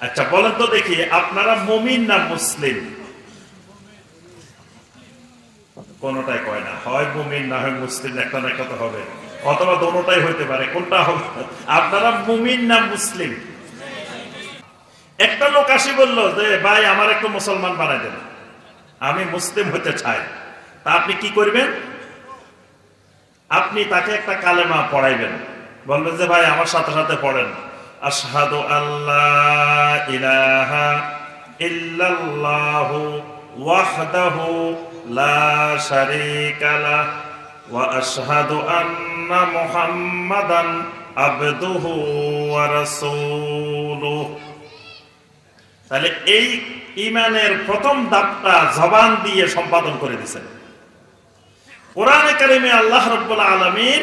আচ্ছা বলেন তো দেখি, আপনারা মুমিন না মুসলিম? কোনটাই কয় না, হয় মুমিন, না হয় মুসলিম, একটা না একটা হবে। অথবা দোনোটাই হইতে পারে, কোনটা হবে? আপনারা মুমিন না মুসলিম? একটা লোক আসি বলল যে, ভাই, আমার একটু মুসলমান বানাই দেন। আমি মুসলিম হতে চাই। তা আপনি কি করবেন? আপনি তাকে একটা কালেমা পড়াইবেন। বলবেন যে, ভাই, আমার সাথে সাথে পড়েন। আশহাদু আল্লাহ ইলাহা ইল্লাল্লাহু ওয়াহদাহু লা শারীকা লাহ ওয়া আশহাদু আন্না মুহাম্মাদান তাহলে এই ইমানের প্রথম দাপটা জবান দিয়ে সম্পাদন করে দিয়েছেন। কোরআনে কারিমে আল্লাহ রব্বুল আলমিন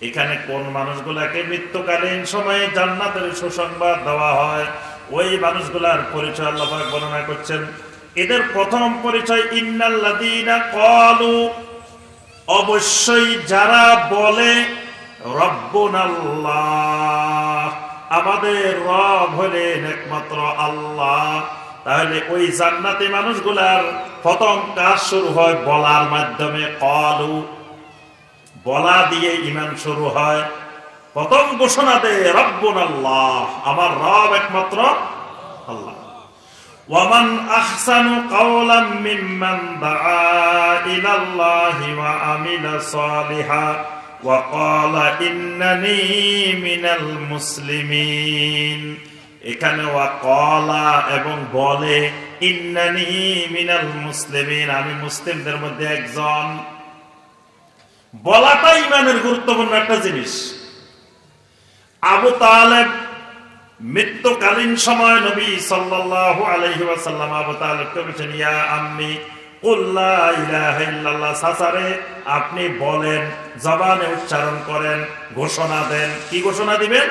এখানে কোন মানুষগুলাকে মৃত্যুকালীন সময়ে জান্নাতের সুসংবাদ দেওয়া হয়? ওই মানুষগুলার পরিচয় আল্লাহ বর্ণনা করছেন। এদের প্রথম পরিচয়, ইন্নাল্লাযীনা ক্বালু। অবশ্যই যারা বলে, রব্বুনাল্লাহ আমাদের রব হলেন একমাত্র আল্লাহ। তাহলে ওই জান্নাতি মানুষগুলার প্রথম কাজ শুরু হয় বলার মাধ্যমে কলু বলা দিয়ে ইমান শুরু হয়, প্রথম ঘোষণা দেয়, রব্বুন আল্লাহ আমার রব একমাত্র আল্লাহ। ওয়ামান আহসানু কাওলাম মিম্মান দাআ ইলাল্লাহি ওয়া আমিলা সালিহা ওয়া ক্বালা ইন্নানি মিনাল মুসলিমিন। এখানে ওয়া ক্বালা এবং বলে, ইন্নানি মিনাল মুসলিমিন আমি মুসলিমদের মধ্যে একজন। বলাটা ইমানের গুরুত্বপূর্ণ একটা জিনিস। আবু তালেব মৃত্যুকালীন সময় নবী সাল্লাল্লাহু আলাইহি ওয়াসাল্লাম আবু তালেবকে বলেছেন আপনি বলেন, জবানে উচ্চারণ করেন, ঘোষণা দেন। কি ঘোষণা দিবেন?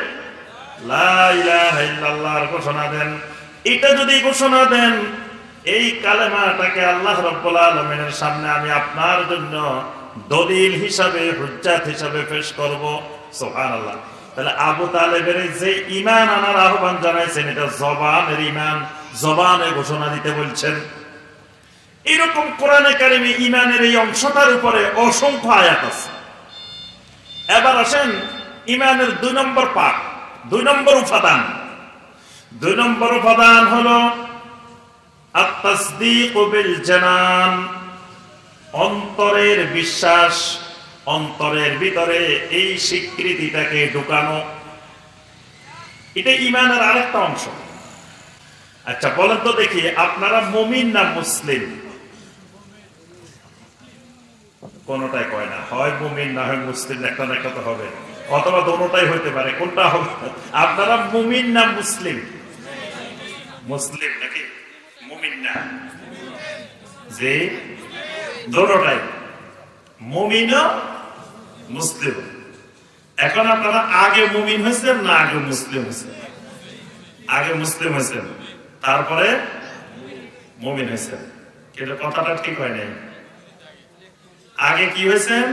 ঘোষণা দেন। এটা যদি ঘোষণা দেন, এই কালেমাটাকে আল্লাহ রব্বুল আলমিনের সামনে আমি আপনার জন্য দলিল হিসাবে, হুজ্জাত হিসাবে পেশ করব। সোহান আল্লাহ তাহলে আবু তালেবের যে ইমান আনার আহ্বান জানাইছেন, এটা জবানের ইমান জবানে ঘোষণা দিতে বলছেন। এরকম কোরআনে কারিমে ইমানের এই অংশটার উপরে অসংখ্য আয়াত আছে। এবার আসেন ইমানের দুই নম্বর পাঠ, দুই নম্বর উপাদান। দুই নম্বর উপাদান হলো আত্মাসদিক বিল জানান। অন্তরের বিশ্বাস, অন্তরের ভিতরে এই স্বীকৃতিটাকে ঢুকানো। এটা ইমানের আরেকটা অংশ। আচ্ছা বলেন তো দেখি, আপনারা মুমিন না মুসলিম? কোনটাই কয় না, হয় মুমিন না হয় মুসলিম, একটা না একটা তো হবে। অথবা দোনোটাই হইতে পারে, কোনটা হবে? আপনারা মুমিন না মুসলিম? মুসলিম নাকি? মুমিন না। যে দোনোটাই মুমিন মুসলিম। এখন আপনারা আগে মুমিন হয়েছেন না আগে মুসলিম হয়েছেন আগে মুসলিম হয়েছেন তারপরে মুমিন হয়েছেন। কিন্তু কথাটা ঠিক হয় নাই। আগে কি হয়েছেন?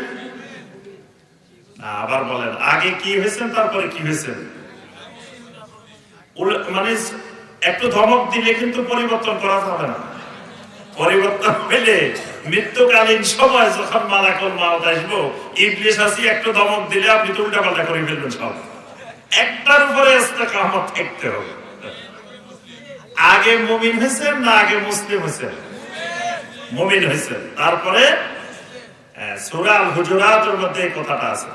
আবার বলেন, আগে কি হয়েছেন, তারপরে কি হয়েছেন? মানে একটু ধমক দিলে কিন্তু পরিবর্তন করা যাবে না। পরিবর্তন পেলে মৃত্যুকালীন সময় যখন মালাকুল মাওত আসব, ইবলিস আসি একটু দমক দিলে আপনি তো পাল্টা করে ফেলবেন সব। একটার উপরে থাকতে হবে। আগে মুমিন হয়েছেন না আগে মুসলিম হয়েছেন মুমিন হয়েছেন তারপরে সুরাল হুজুরাতের মধ্যে কথাটা আছে।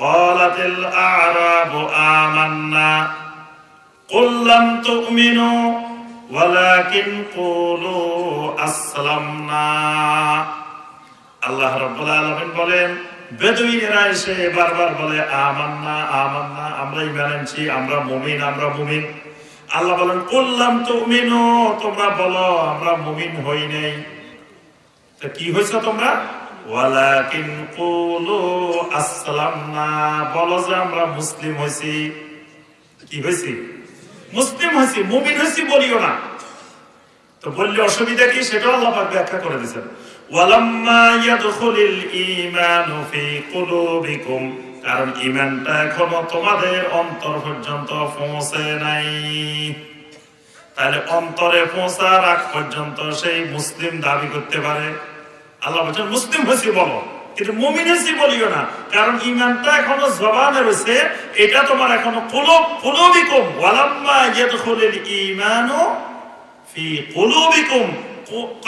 কলাতিল আরাবু আমান্না কুল্লাম তুমিনু ওয়ালাকিন কুলু আসলামনা। আল্লাহ রাব্বুল আলামিন বলেন, বেদুইনেরা এসে বারবার বলে, আমান্না আমান্না, আমরা ইমান আনছি, আমরা মুমিন আমরা মুমিন। আল্লাহ বলেন করলাম তুমিনু, তোমরা বলো, আমরা মুমিন হই নাই। তো কি হয়েছে তোমরা? ওয়ালাকিন কুলু আসলামনা। বলো যে, আমরা মুসলিম হইছি। কি হইছি? মুসলিম হয়েছি মুমিন হয়েছি বলিও না। তো বললে অসুবিধা কি? সেটাও আল্লাহ ব্যাখ্যা করে দিয়েছেন। ওয়ালাম্মা ইয়াদখুলিল ঈমানু ফি কুলুবিকুম। কারণ ঈমানটা এখনও তোমাদের অন্তর পর্যন্ত পৌঁছে নাই। তাহলে অন্তরে পৌঁছার আগ পর্যন্ত সেই মুসলিম দাবি করতে পারে। আল্লাহ বলছেন, মুসলিম হয়েছি বলো। কিন্তু মুমিন বলিও না, কারণ ইমানটা এখনও জবানে রয়েছে, এটা তোমার এখনও কুলুব, কুলুবিকুম, ওয়ালাম্মা ইয়াদখুলিল ঈমানু ফি কুলুবিকুম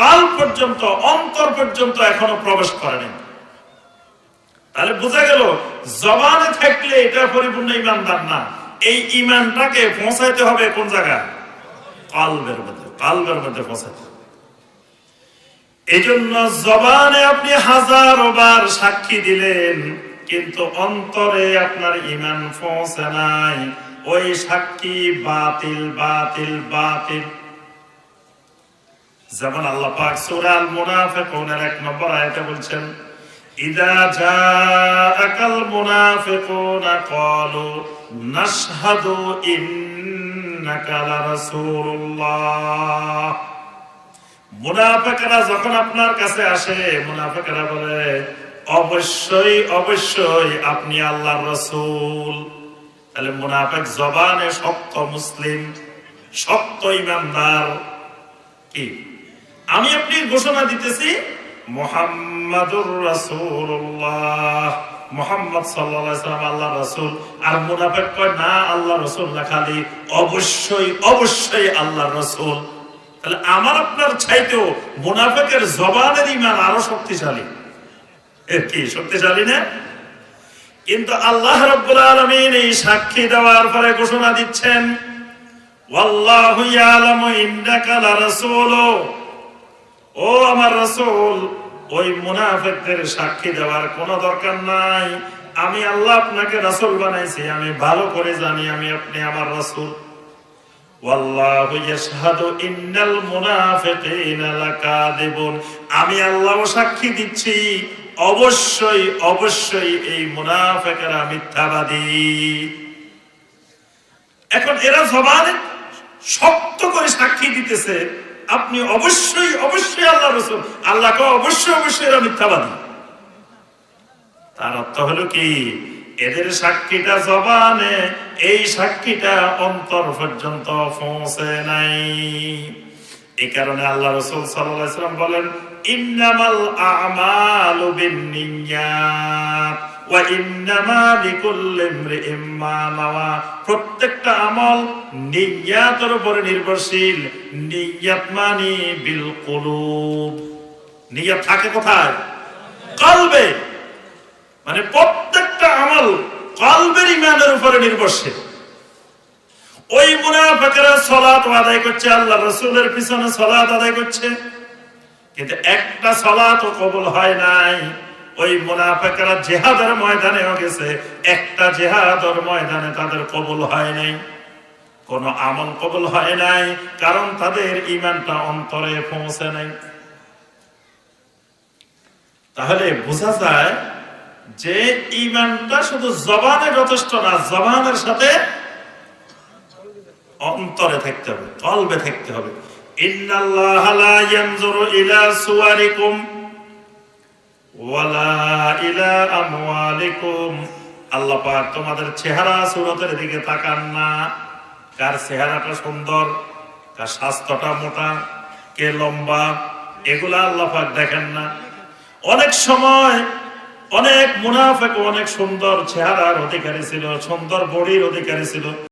কাল পর্যন্ত, অন্তর পর্যন্ত এখনও প্রবেশ করেনি তাহলে বোঝা গেল, জবানে থাকলে এটা পরিপূর্ণ ইমানদার না। এই ইমানটাকে পৌঁছাইতে হবে কোন জায়গায়? কালবের মধ্যে কালবের মধ্যে পৌঁছাইতে হবে এই জন্য জবানে আপনি হাজারো বার সাক্ষী দিলেন, কিন্তু অন্তরে আপনার ইমান পৌঁছে নাই। ওই সাক্ষী বাতিল বাতিল বাতিল। যেমন আল্লাহ পাক সূরা আল মুনাফিকুনের এক নম্বর আয়াতে বলছেন, ইদা জাআকাল মুনাফিকুনা ক্বালু, নাশহাদু ইন্নাকা লারাসূলুল্লাহ মুনাফিকরা যখন আপনার কাছে আসে, মুনাফিকরা বলে, অবশ্যই অবশ্যই আপনি আল্লাহর রাসূল। তাহলে মুনাফিক জবানে শক্ত মুসলিম, শক্ত ইমানদার কি? আমি আপনি ঘোষণা দিতেছি, মোহাম্মদুর রাসূলুল্লাহ। মোহাম্মদ সাল্লাম আল্লাহ রাসূল। আর মুনাফিক কয়, না আল্লাহ রাসূল না, খালি অবশ্যই অবশ্যই আল্লাহ রাসূল। তাহলে আমার আপনার চাইতেও মুনাফিকের জবানের ইমান আরও শক্তিশালী। কি, শক্তিশালী না? কিন্তু আল্লাহ রাব্বুল আলামিন এই সাক্ষী দেওয়ার পরে ঘোষণা দিচ্ছেন ও আমার রাসূল, ওই সাক্ষী দেওয়ার কোনো দরকার নাই। আমি আল্লাহ আপনাকে রাসূল বানাইছি, আমি ভালো করে জানি আমি আপনি আমার রাসূল। আমি আল্লাহ সাক্ষী দিচ্ছি, অবশ্যই অবশ্যই এই মুনাফিকেরা মিথ্যাবাদী। এখন এরা জবানে শক্ত করে সাক্ষী দিতেছে, আপনি অবশ্যই অবশ্যই আল্লাহ রসুল, আল্লাহকে অবশ্যই অবশ্যই এরা মিথ্যাবাদী। তার অর্থ হলো কি? এদের সাক্ষীটা জবানে, এই সাক্ষীটা অন্তর পর্যন্ত পৌঁছে নাই। এই কারণে আল্লাহ রসুল সাল্লাম বলেন, ইন্নামাল আমালু বিন্নিয়াত ইন্নামা লিকুল্লি ইমরিইম মা নাওয়া। প্রত্যেকটা আমল নিয়াতের উপরে নির্ভরশীল। নিয়াত মানে বিল কুলুব নিয়াত থাকে কোথায়? কলবে। মানে প্রত্যেকটা আমল কলবের ইমানের উপরে নির্ভরশীল। ওই মুনাফিকেরা সালাত আদায় করছে আল্লাহ রাসূলের পিছনে সালাত আদায় করছে। কিন্তু একটা কবুল হয় নাই। ওই মুনাফিকেরা জিহাদের ময়দানেও গেছে। একটা ময়দানে তাদের কবুল হয় নাই। কোন আমল কবুল হয় নাই, কারণ তাদের ইমানটা অন্তরে পৌঁছে নাই। তাহলে বোঝা যায় যে ইমানটা শুধু জবানে যথেষ্ট না, জবানের সাথে অন্তরে থাকতে হবে, কলবে থাকতে হবে। ইন্নাল্লাহ লা ওয়ালা ইলা আমওয়ালিকুম। আল্লাহ তোমাদের চেহারা সুরতের দিকে তাকান না। কার চেহারাটা সুন্দর, কার স্বাস্থ্যটা মোটা, কে লম্বা, এগুলা আল্লাহ দেখেন না। অনেক সময় অনেক মুনাফেক অনেক সুন্দর চেহারার অধিকারী ছিল সুন্দর বডির অধিকারী ছিল।